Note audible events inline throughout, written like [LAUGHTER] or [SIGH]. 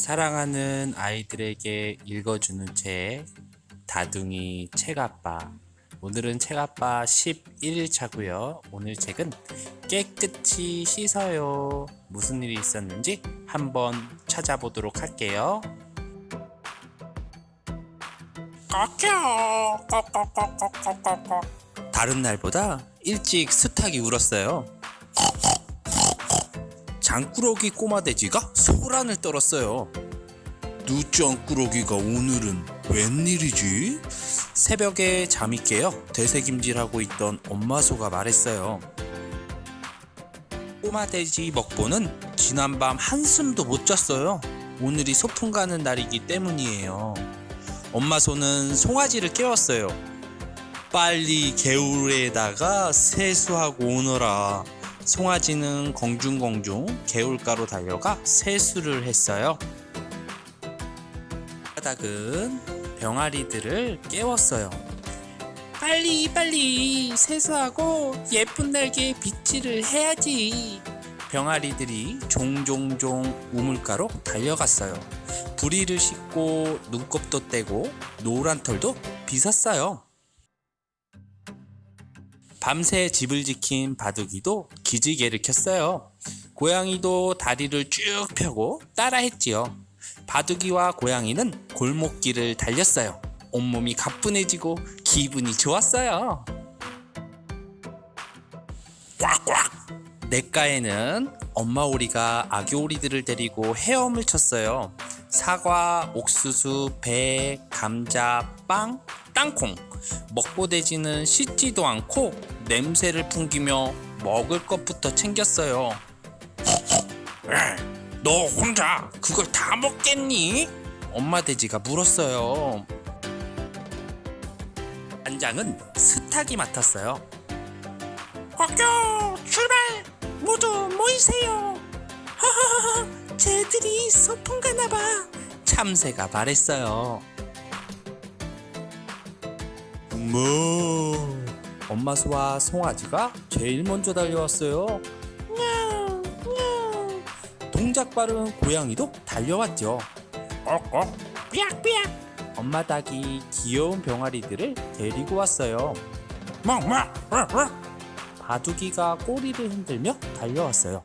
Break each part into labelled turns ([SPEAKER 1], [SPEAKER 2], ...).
[SPEAKER 1] 사랑하는 아이들에게 읽어주는 책 다둥이 책아빠. 오늘은 책아빠 11일차고요. 오늘 책은 깨끗이 씻어요. 무슨 일이 있었는지 한번 찾아보도록 할게요. 다른 날보다 일찍 수탉이 울었어요 장꾸러기 꼬마돼지가 소란을 떨었어요. 누짱꾸러기가 오늘은 웬일이지? 새벽에 잠이 깨어 되새김질하고 있던 엄마 소가 말했어요. 꼬마 돼지 먹보는 지난밤 한숨도 못 잤어요. 오늘이 소풍 가는 날이기 때문이에요. 엄마 소는 송아지를 깨웠어요. 빨리 개울에다가 세수하고 오너라. 송아지는 공중공중 개울가로 달려가 세수를 했어요. 바닥은 병아리들을 깨웠어요. 빨리 빨리 세수하고 예쁜 날개 빗질을 해야지. 병아리들이 종종종 우물가로 달려갔어요. 부리를 씻고 눈곱도 떼고 노란 털도 빗었어요. 밤새 집을 지킨 바둑이도 기지개를 켰어요. 고양이도 다리를 쭉 펴고 따라했지요. 바둑이와 고양이는 골목길을 달렸어요. 온몸이 가뿐해지고 기분이 좋았어요. 꽉꽉! 냇가에는 엄마 오리가 아기 오리들을 데리고 헤엄을 쳤어요. 사과, 옥수수, 배, 감자, 빵, 땅콩. 먹보돼지는 씻지도 않고 냄새를 풍기며 먹을 것부터 챙겼어요. [LAUGHS] 너 혼자 그걸 다 먹겠니? 엄마 돼지가 물었어요. 반장은 스탁이 맡았어요.
[SPEAKER 2] 꺾여 출발 모두 모이세요 하하하 쟤들이 소풍 가나봐
[SPEAKER 1] 참새가 말했어요. 뭐? 엄마 소와 송아지가 제일 먼저 달려왔어요. 동작 빠른 고양이도 달려왔죠.
[SPEAKER 2] 꺽꺽 삐약삐약
[SPEAKER 1] 엄마 닭이 귀여운 병아리들을 데리고 왔어요.
[SPEAKER 2] 멍멍
[SPEAKER 1] 바둑이가 꼬리를 흔들며 달려왔어요.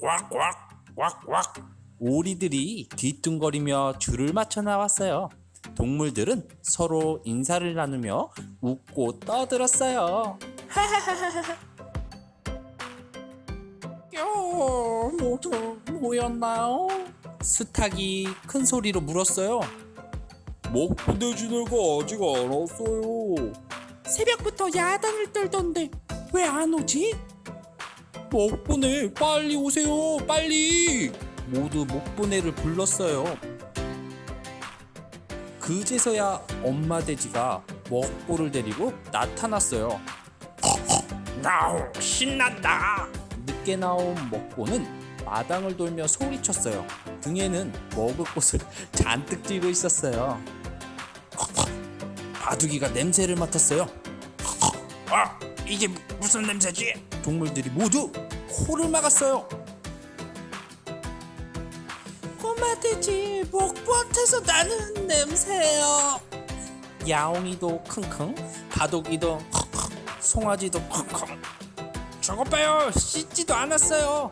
[SPEAKER 2] 꽉꽉 꽉꽉
[SPEAKER 1] 오리들이 뒤뚱거리며 줄을 맞춰 나왔어요. 동물들은 서로 인사를 나누며 웃고 떠들었어요. [LAUGHS]
[SPEAKER 2] 요 모두 모였나요?
[SPEAKER 1] 수탉이 큰 소리로 물었어요. 먹부대지네가 아직 안 왔어요.
[SPEAKER 2] 새벽부터 야단을 떨던데 왜 안 오지?
[SPEAKER 1] 먹보네 빨리 오세요 빨리 모두 먹보네를 불렀어요 그제서야 엄마 돼지가 먹보를 데리고 나타났어요.
[SPEAKER 2] 나우 신난다.
[SPEAKER 1] 늦게 나온 먹보는 마당을 돌며 소리쳤어요. 등에는 먹을 꽃을 [LAUGHS] 잔뜩 쥐고 있었어요. 바둑이가 냄새를 맡았어요.
[SPEAKER 2] 아 이게 무슨 냄새지?
[SPEAKER 1] 동물들이 모두 코를 막았어요.
[SPEAKER 2] 꼬마 돼지 목 보한테서 나는 냄새요.
[SPEAKER 1] 야옹이도 킁킁 바둑이도 헉헉 송아지도 킁킁.
[SPEAKER 2] 저것 봐요. 씻지도 않았어요.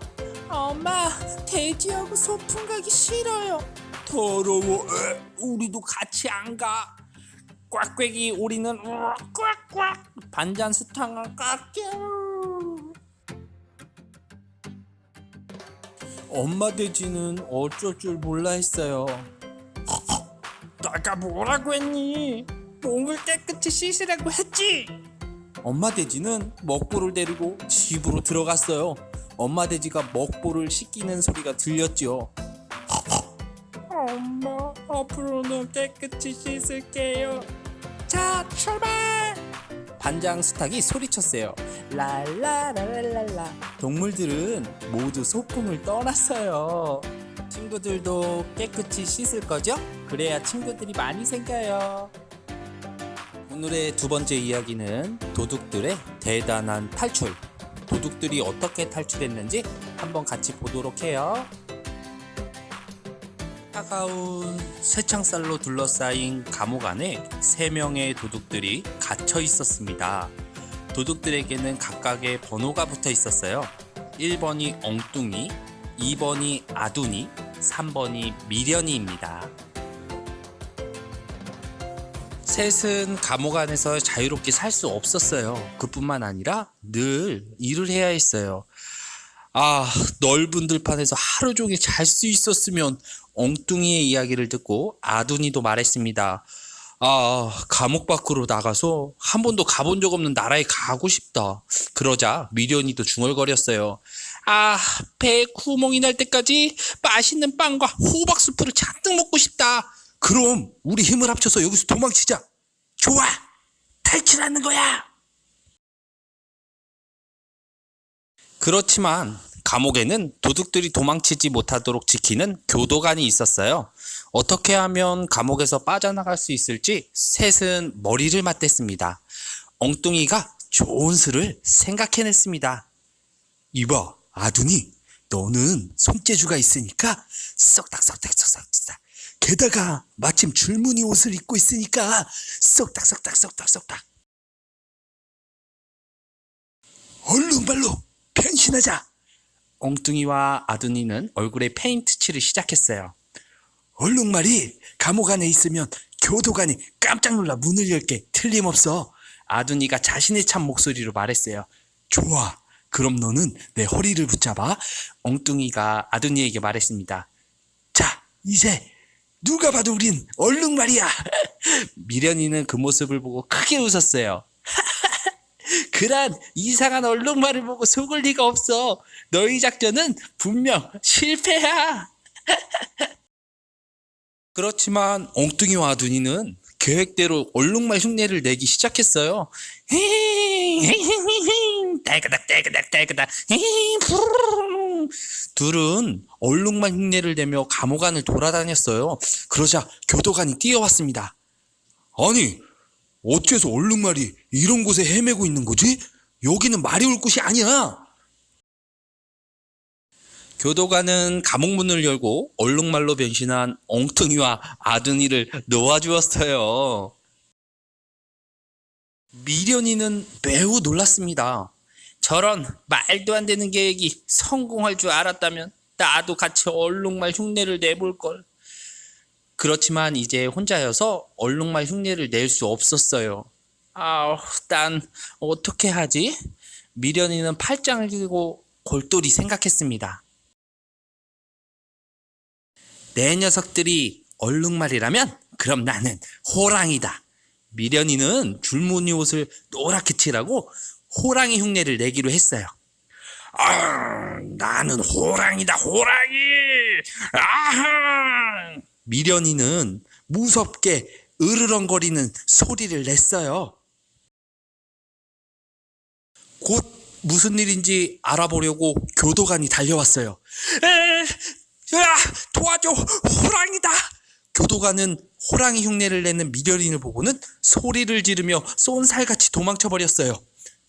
[SPEAKER 2] 엄마 돼지하고 소풍 가기 싫어요.
[SPEAKER 1] 더러워. 에, 우리도 같이 안 가. 꽉꽉이 우리는 꽉꽉. 반잔 수탕을 깎여 엄마 돼지는 어쩔 줄 몰라 했어요
[SPEAKER 2] 내가 뭐라고 했니? 몸을 깨끗이 씻으라고 했지
[SPEAKER 1] 엄마 돼지는 먹보를 데리고 집으로 들어갔어요 엄마 돼지가 먹보를 씻기는 소리가 들렸죠
[SPEAKER 2] 엄마 앞으로는 깨끗이 씻을게요 자 출발
[SPEAKER 1] 반장 수탉이 소리쳤어요. 랄라라랄랄라. 동물들은 모두 소풍을 떠났어요. 친구들도 깨끗이 씻을 거죠? 그래야 친구들이 많이 생겨요. 오늘의 두 번째 이야기는 도둑들의 대단한 탈출. 도둑들이 어떻게 탈출했는지 한번 같이 보도록 해요. 차가운 쇠창살로 둘러싸인 감옥 안에 세 명의 도둑들이 갇혀 있었습니다. 도둑들에게는 각각의 번호가 붙어 있었어요. 1번이 엉뚱이, 2번이 아둔이, 3번이 미련이입니다. 셋은 감옥 안에서 자유롭게 살 수 없었어요. 그뿐만 아니라 늘 일을 해야 했어요. 아, 넓은 들판에서 하루 종일 잘 수 있었으면 엉뚱이의 이야기를 듣고 아둔이도 말했습니다. 아, 감옥 밖으로 나가서 한 번도 가본 적 없는 나라에 가고 싶다. 그러자 미련이도 중얼거렸어요. 아, 배에 구멍이 날 때까지 맛있는 빵과 호박 수프를 잔뜩 먹고 싶다. 그럼 우리 힘을 합쳐서 여기서 도망치자. 좋아! 탈출하는 거야! 그렇지만 감옥에는 도둑들이 도망치지 못하도록 지키는 교도관이 있었어요. 어떻게 하면 감옥에서 빠져나갈 수 있을지 셋은 머리를 맞댔습니다. 엉뚱이가 좋은 수를 생각해냈습니다. 이봐, 아둔이, 너는 손재주가 있으니까 쏙닥쏙닥쏙쏙쏙. 게다가 마침 줄무늬 옷을 입고 있으니까 쏙닥쏙닥쏙닥쏙닥. 얼른 발로 변신하자. 엉뚱이와 아둔이는 얼굴에 페인트 칠을 시작했어요. 얼룩말이 감옥 안에 있으면 교도관이 깜짝 놀라 문을 열게 틀림없어. 아둔이가 자신의 참 목소리로 말했어요. 좋아. 그럼 너는 내 허리를 붙잡아. 엉뚱이가 아둔이에게 말했습니다. 자, 이제 누가 봐도 우린 얼룩 말이야. [LAUGHS] 미련이는 그 모습을 보고 크게 웃었어요. [LAUGHS] 그란 이상한 얼룩 말을 보고 속을 리가 없어. 너희 작전은 분명 실패야. [LAUGHS] 그렇지만 엉뚱이와 아둔이는 계획대로 얼룩말 흉내를 내기 시작했어요. 딸그닥 딸그닥 딸그닥 둘은 얼룩말 흉내를 내며 감옥 안을 돌아다녔어요. 그러자 교도관이 뛰어왔습니다. 아니 어째서 얼룩말이 이런 곳에 헤매고 있는 거지? 여기는 말이 올 곳이 아니야. 교도관은 감옥 문을 열고 얼룩말로 변신한 엉뚱이와 아둔이를 놓아주었어요. 미련이는 매우 놀랐습니다. 저런 말도 안 되는 계획이 성공할 줄 알았다면 나도 같이 얼룩말 흉내를 내볼 걸. 그렇지만 이제 혼자여서 얼룩말 흉내를 낼 수 없었어요. 아우, 난 어떻게 하지? 미련이는 팔짱을 끼고 골똘히 생각했습니다. 내 녀석들이 얼룩말이라면 그럼 나는 호랑이다. 미련이는 줄무늬 옷을 노랗게 칠하고 호랑이 흉내를 내기로 했어요. 아, 나는 호랑이다, 호랑이! 아하! 미련이는 무섭게 으르렁거리는 소리를 냈어요. 곧 무슨 일인지 알아보려고 교도관이 달려왔어요. 에, 야, 도와줘, 호랑이다. 교도관은 호랑이 흉내를 내는 미련이를 보고는 소리를 지르며 쏜살같이 도망쳐버렸어요.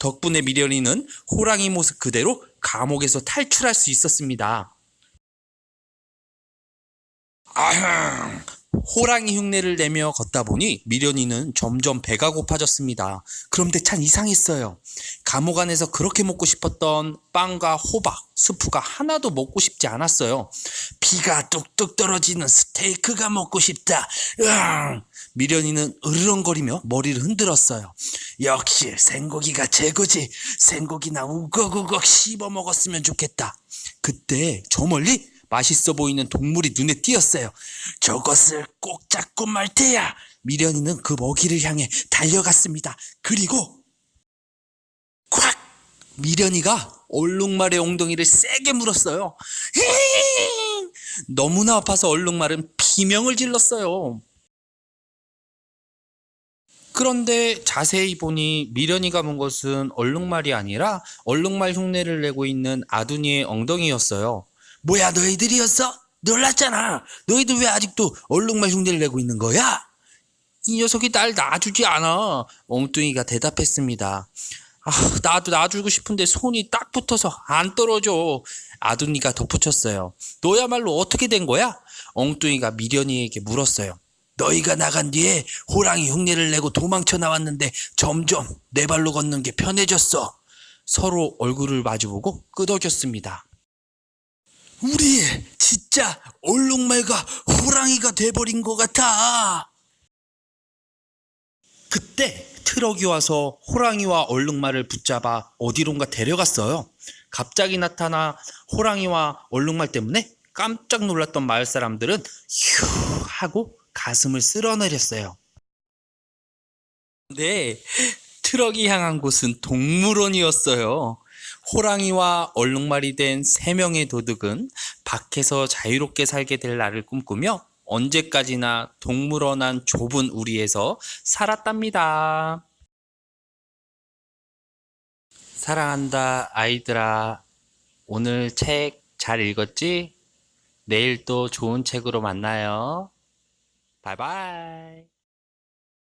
[SPEAKER 1] 덕분에 미련이는 호랑이 모습 그대로 감옥에서 탈출할 수 있었습니다. 아흥! 호랑이 흉내를 내며 걷다 보니 미련이는 점점 배가 고파졌습니다. 그런데 참 이상했어요. 감옥 안에서 그렇게 먹고 싶었던 빵과 호박, 수프가 하나도 먹고 싶지 않았어요. 비가 뚝뚝 떨어지는 스테이크가 먹고 싶다. 으앙! 미련이는 으르렁거리며 머리를 흔들었어요. 역시 생고기가 최고지. 생고기나 우걱우걱 씹어 먹었으면 좋겠다. 그때 저 멀리 맛있어 보이는 동물이 눈에 띄었어요. 저것을 꼭 잡고 말 테야. 미련이는 그 먹이를 향해 달려갔습니다. 그리고 콱! 미련이가 얼룩말의 엉덩이를 세게 물었어요. 히잉! 너무나 아파서 얼룩말은 비명을 질렀어요. 그런데 자세히 보니 미련이가 문 것은 얼룩말이 아니라 얼룩말 흉내를 내고 있는 아둔이의 엉덩이였어요. 뭐야 너희들이었어? 놀랐잖아. 너희들 왜 아직도 얼룩말 흉내를 내고 있는 거야? 이 녀석이 날 놔주지 않아. 엉뚱이가 대답했습니다. 아, 나도 놔주고 싶은데 손이 딱 붙어서 안 떨어져. 아둔이가 덧붙였어요. 너야말로 어떻게 된 거야? 엉뚱이가 미련이에게 물었어요. 너희가 나간 뒤에 호랑이 흉내를 내고 도망쳐 나왔는데 점점 내 발로 걷는 게 편해졌어. 서로 얼굴을 마주보고 끄덕였습니다. 우리 진짜 얼룩말과 호랑이가 돼버린 것 같아. 그때 트럭이 와서 호랑이와 얼룩말을 붙잡아 어디론가 데려갔어요. 갑자기 나타나 호랑이와 얼룩말 때문에 깜짝 놀랐던 마을 사람들은 휴 하고 가슴을 쓸어내렸어요. 네, 트럭이 향한 곳은 동물원이었어요. 호랑이와 얼룩말이 된 세 명의 도둑은 밖에서 자유롭게 살게 될 날을 꿈꾸며 언제까지나 동물원 안 좁은 우리에서 살았답니다. 사랑한다, 아이들아. 오늘 책 잘 읽었지? 내일 또 좋은 책으로 만나요. 바이바이.